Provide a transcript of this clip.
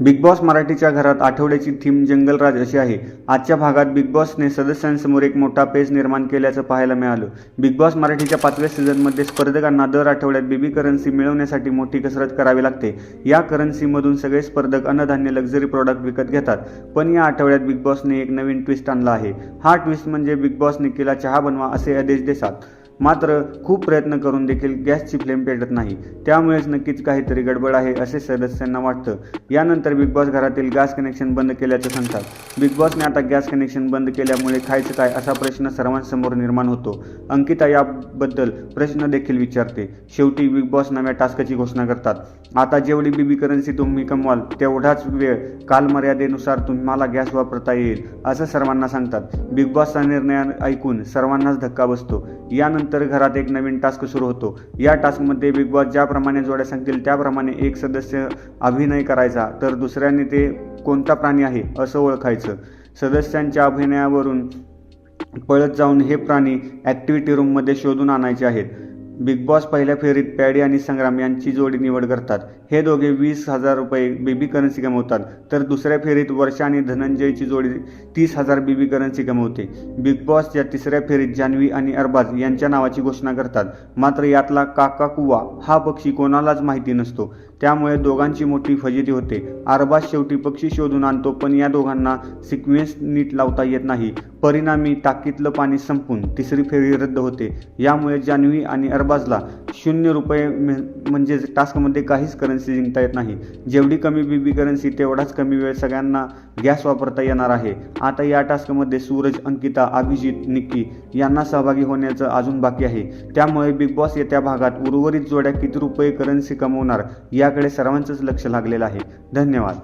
Big boss मराठीच्या घरात आठवड्याची थीम जंगलराज अशी आहे. आजच्या भागात बिग बॉसने सदस्यांसमोर एक मोठा पेज निर्माण केल्याचं पाहायला मिळालं. बिग बॉस मराठीच्या पाचव्या सीझनमध्ये स्पर्धकांना दर आठवड्यात बेबी करन्सी मिळवण्यासाठी मोठी कसरत करावी लागते. या करन्सीमधून सगळे स्पर्धक अन्नधान्य लक्झरी प्रॉडक्ट विकत घेतात. पण या आठवड्यात बिग बॉसने एक नवीन ट्विस्ट आणला आहे. हा ट्विस्ट म्हणजे बिग बॉसने केला चहा बनवा असे आदेश देतात. मात्र खूप प्रयत्न करून देखील गॅसची फ्लेम पेटत नाही. त्यामुळेच नक्कीच काहीतरी गडबड आहे असे सदस्यांना वाटतं. यानंतर बिग बॉस घरातील गॅस कनेक्शन बंद केल्याचं सांगतात. बिग बॉसने आता गॅस कनेक्शन बंद केल्यामुळे खायचं काय असा प्रश्न सर्वांसमोर निर्माण होतो. अंकिता याबद्दल प्रश्न देखील विचारते. शेवटी बिग बॉस नव्या टास्कची घोषणा करतात. आता जेवढी बीबी करन्सी तुम्ही कमवाल तेवढाच वेळ कालमर्यादेनुसार तुम्हाला गॅस वापरता येईल असं सर्वांना सांगतात. बिग बॉसचा निर्णय ऐकून सर्वांनाच धक्का बसतो. यानंतर घरात एक नवीन टास्क सुरू होतो. या टास्कमध्ये बिग बॉस ज्याप्रमाणे जोड्या सांगतील त्याप्रमाणे एक सदस्य अभिनय करायचा तर दुसऱ्याने ते कोणता प्राणी आहे असं ओळखायचं. सदस्यांच्या अभिनयावरून पळत जाऊन हे प्राणी ॲक्टिव्हिटी रूममध्ये शोधून आणायचे आहेत. बिग बॉस पहिल्या फेरीत पॅडी आणि संग्राम यांची जोडी निवड करतात. हे दोघे वीस हजार रुपये बेबी करन्सी कमवतात. तर दुसऱ्या फेरीत वर्षा आणि धनंजयची जोडी तीस हजार बेबी करन्सी कमवते. बिग बॉसच्या तिसऱ्या फेरीत जान्हवी आणि अरबाज यांच्या नावाची घोषणा करतात. मात्र यातला काका कुवा हा पक्षी कोणालाच माहिती नसतो. त्यामुळे दोघांची मोठी फजिती होते. अरबाज शेवटी पक्षी शोधून आणतो पण या दोघांना सिक्वेन्स नीट लावता येत नाही. परिणामी टाकीतलं पाणी संपून तिसरी फेरी रद्द होते. यामुळे जान्हवी आणि अरबाजला शून्य रुपये म्हणजेच म्हणजे टास्कमध्ये काहीच करन्सी जिंकता येत नाही. जेवढी कमी बी बी करन्सी तेवढाच कमी वेळ सगळ्यांना गॅस वापरता येणार आहे. आता या टास्कमध्ये सूरज अंकिता अभिजित निक्की यांना सहभागी होण्याचं अजून बाकी आहे. त्यामुळे बिग बॉस येत्या भागात उर्वरित जोड्या किती रुपये करन्सी कमवणार याकडे सर्वांचंच लक्ष लागलेलं आहे. धन्यवाद.